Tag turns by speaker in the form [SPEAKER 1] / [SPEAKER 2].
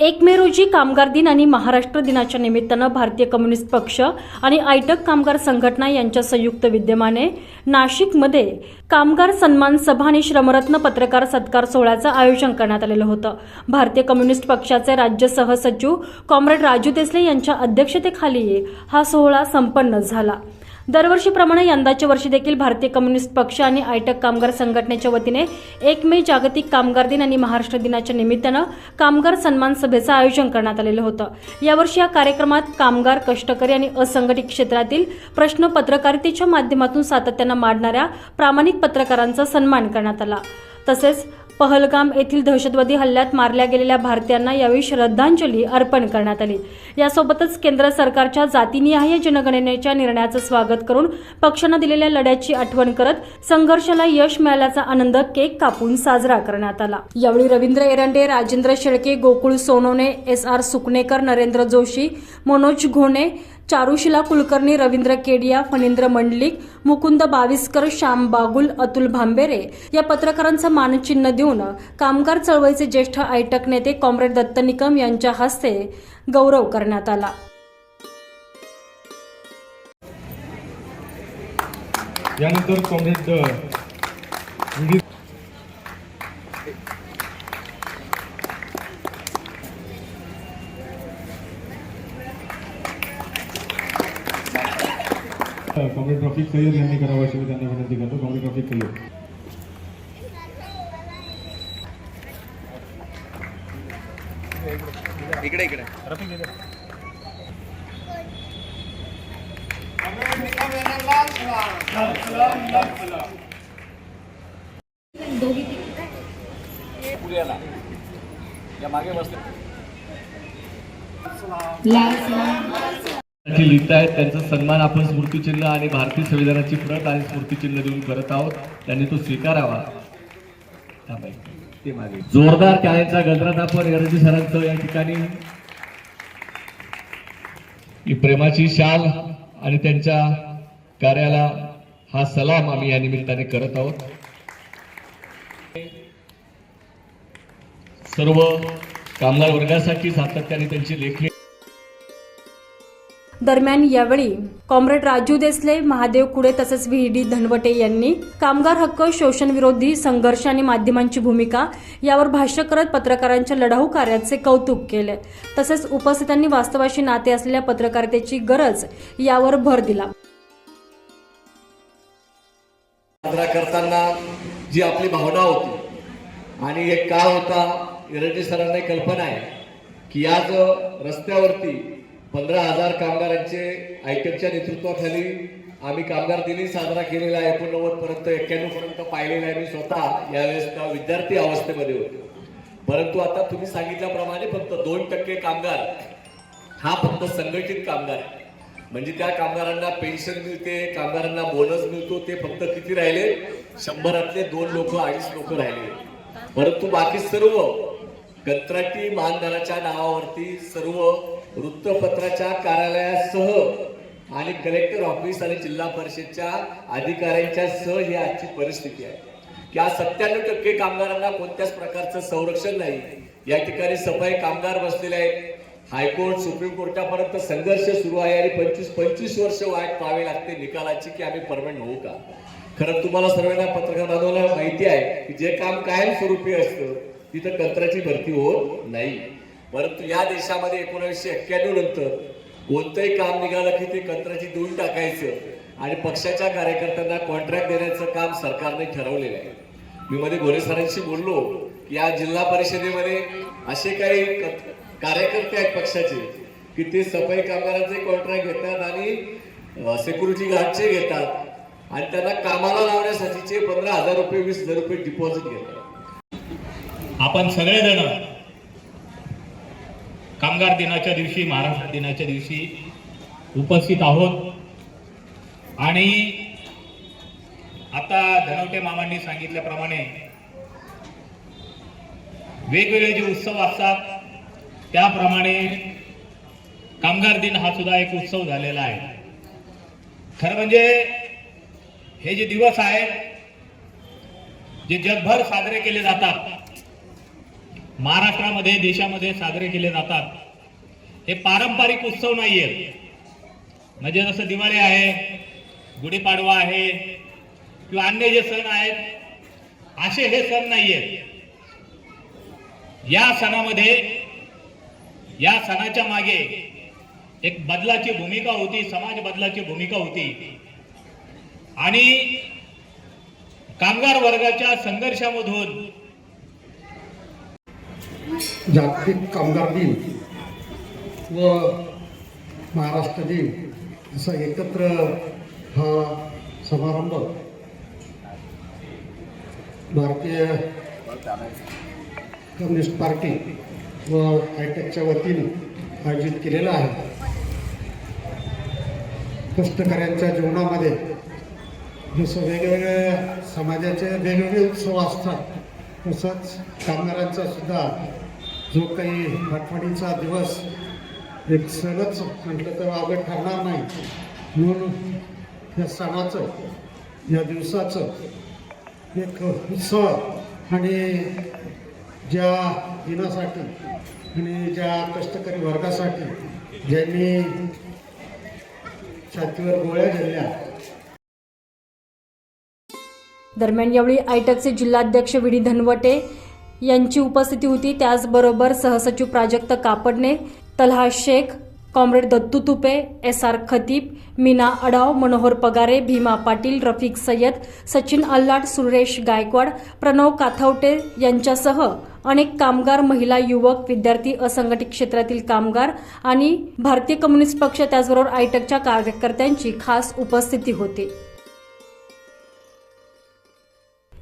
[SPEAKER 1] एक मे रोजी कामगार दिन आणि महाराष्ट्र दिनाच्या निमित्तानं भारतीय कम्युनिस्ट पक्ष आणि आयटक कामगार संघटना यांच्या संयुक्त विद्यमाने नाशिकमध्ये कामगार सन्मान सभा आणि श्रमरत्न पत्रकार सत्कार सोहळ्याचं आयोजन करण्यात आलेलं होतं. भारतीय कम्युनिस्ट पक्षाचे राज्य सहसचिव कॉम्रेड राजू देसले यांच्या अध्यक्षतेखाली हा सोहळा संपन्न झाला. दरवर्षीप्रमाणे यंदाच्या वर्षी देखील भारतीय कम्युनिस्ट पक्ष आणि आयटक कामगार संघटनेच्या वतीने एक मे जागतिक कामगार दिन आणि महाराष्ट्र दिनाच्या निमित्तानं कामगार सन्मान सभेचं आयोजन करण्यात आलेलं होतं. यावर्षी या कार्यक्रमात कामगार कष्टकरी आणि असंघटित क्षेत्रातील प्रश्न पत्रकारितेच्या माध्यमातून सातत्यानं मांडणाऱ्या प्रामाणिक पत्रकारांचा सन्मान करण्यात आला. तसेच पहलगाम येथील दहशतवादी हल्ल्यात मारल्या गेलेल्या भारतीयांना यावेळी श्रद्धांजली अर्पण करण्यात आली. यासोबतच केंद्र सरकारच्या जातीनिहाय जनगणनेच्या निर्णयाचं स्वागत करून पक्षानं दिलेल्या लढ्याची आठवण करत संघर्षाला यश मिळाल्याचा आनंद केक कापून साजरा करण्यात आला. यावेळी रवींद्र एरंडे राजेंद्र शेळके गोकुळ सोनवणे एस आर सुकणेकर नरेंद्र जोशी मनोज घोणे चारुशिला कुलकर्णी रवींद्र केडिया फणींद्र मंडलिक मुकुंद बाविस्कर श्याम बागुल अतुल भांबेरे या पत्रकारांचं मानचिन्ह देऊन कामगार चळवळीचे ज्येष्ठ आयटक नेते कॉम्रेड दत्त निकम यांच्या हस्ते गौरव करण्यात आला.
[SPEAKER 2] यानंतर कॉम्रेड रफिक सय्यद यांनी करावं अशी मी त्यांना विनंती करतो. कॉम्रेड रफिक सय्यद
[SPEAKER 3] इकडे इकडे. या मागे बसले
[SPEAKER 4] लिहित आहेत त्यांचा सन्मान आपण स्मृतिचिन्ह आणि भारतीय संविधानाची प्रत आणि स्मृतिचिन्ह देऊन करत आहोत. त्यांनी तो स्वीकारावा. ते मागे. जोरदार टाळ्यांचा गजरात आपण एरजी सरांचं या ठिकाणी. ही प्रेमाची शाल आणि त्यांच्या कार्याला हा सलाम आम्ही या निमित्ताने करत आहोत. सर्व कामगार वर्गासाठी सातत्याने त्यांची लेखणी
[SPEAKER 1] दरम्यान यावेळी कॉम्रेड राजू देसले महादेव कुडे तसेच व्ही. डी. धनवटे यांनी कामगार हक्क शोषण विरोधी संघर्ष आणि माध्यमांची भूमिका यावर भाष्य करत पत्रकारांच्या लढाऊ कार्याचे कौतुक केले. तसेच उपस्थितांनी वास्तवाशी नाते असलेल्या पत्रकारितेची गरज यावर भर दिला.
[SPEAKER 3] साजरा करताना जी आपली भावना होती आणि एक काळ होता इरटी सरांना कल्पना आहे की आज रस्त्यावरती पंधरा हजार कामगारांचे आयटकच्या नेतृत्वाखाली आम्ही कामगार दिनही साजरा केलेला आहे. एकोणनव्वद पर्यंत एक्क्याण्णव पर्यंत पाहिलेला आहे मी स्वतः. यावेळेस त्या विद्यार्थी अवस्थेमध्ये होतो. परंतु आता तुम्ही सांगितल्याप्रमाणे फक्त दोन टक्के कामगार हा फक्त संघटित कामगार आहे. म्हणजे त्या कामगारांना पेन्शन मिळते कामगारांना बोनस मिळतो ते फक्त किती राहिले? शंभरातले दोन लोक अडीच लोक राहिले. परंतु बाकी सर्व कंत्राटी मानधनाच्या नावावरती सर्व वृत्तपत्राच्या कार्यालयासह आणि कलेक्टर ऑफिस आणि जिल्हा परिषदच्या अधिकाऱ्यांच्या सह ही आजची परिस्थिती आहे. की आज सत्त्याण्णव टक्के कामगारांना कोणत्याच प्रकारचं संरक्षण नाही. या ठिकाणी सफाई कामगार बसलेले आहेत. हायकोर्ट सुप्रीम कोर्टापर्यंत संघर्ष सुरू आहे आणि पंचवीस पंचवीस वर्ष वाट पाहावी लागते निकालाची की आम्ही परमनंट होऊ का? खरं तुम्हाला सर्वांना पत्रकार बांधवांना माहिती आहे की जे काम कायमस्वरूपी असतं तिथं कंत्राची भरती होत नाही. परंतु या देशामध्ये एकोणीसशे एक्क्याण्णव नंतर कोणतंही काम निघालं की ते कंत्राची देऊन टाकायचं आणि पक्षाच्या कार्यकर्त्यांना कॉन्ट्रॅक्ट देण्याचं काम सरकारने ठरवलेलं आहे. मी मध्ये घोरे सरांशी बोललो की या जिल्हा परिषदेमध्ये असे काही क- कार्यकर्ते आहेत पक्षाचे की ते सफाई कामगारांचे कॉन्ट्रॅक्ट घेतात आणि सिक्युरिटी गार्डचे घेतात आणि त्यांना कामाला लावण्यासाठीचे पंधरा हजार रुपये वीस हजार रुपये डिपॉझिट घेतात.
[SPEAKER 5] आपण सगळेजण कामगार दिनाच्या दिवशी महाराष्ट्र दिनाच्या दिवशी उपस्थित आहोत. आणि आता धनवटे मामांनी सांगितल्याप्रमाणे वेगवेगळे जे उत्सव असतात त्याप्रमाणे कामगार दिन हा सुद्धा एक उत्सव झालेला आहे. खरं म्हणजे हे जे दिवस आहेत जे जगभर साजरे केले जातात महाराष्ट्रामध्ये देशामध्ये साजरे केले जातात. हे पारंपरिक उत्सव नाही आहेत म्हणजे जसं दिवाळी आहे गुढीपाडवा आहे किंवा अन्य जे सण आहेत असे हे सण नाही आहेत या सणामध्ये या सणाच्या मागे एक बदलाची भूमिका होती समाज बदलाची भूमिका होती. आणि कामगार वर्गाच्या संघर्षामधून
[SPEAKER 6] जागतिक कामगार दिन व महाराष्ट्र दिन असा एकत्र हा समारंभ भारतीय कम्युनिस्ट पार्टी व आयटेकच्या वतीने आयोजित केलेला आहे. कष्टकऱ्यांच्या जीवनामध्ये जसं वेगवेगळ्या समाजाचे वेगवेगळे उत्सव असतात तसंच कामगारांचा सुद्धा जो काही आठवणीचा दिवस एक सणच म्हटलं तर अवघड ठरणार नाही. म्हणून या सणाचं या दिवसाचं एक उत्सव आणि ज्या दिनासाठी आणि ज्या कष्टकरी वर्गासाठी ज्यांनी छातीवर गोळ्या झाल्या
[SPEAKER 1] दरम्यान यावेळी आयटकचे जिल्हाध्यक्ष विडी धनवटे यांची उपस्थिती होती. त्याचबरोबर सहसचिव Prajakt Kapadne Talha Shaikh comrade Dattu Tupe S R Khatib Meena Adav Manohar Pagare Bhima Patil Rafiq Sayyad Sachin Allat Suresh Gaikwad Pranav Kathwate यांच्यासह अनेक कामगार महिला युवक विद्यार्थी असंघटित क्षेत्रातील कामगार आणि भारतीय कम्युनिस्ट पक्ष त्याचबरोबर आयटकच्या कार्यकर्त्यांची खास उपस्थिती होती.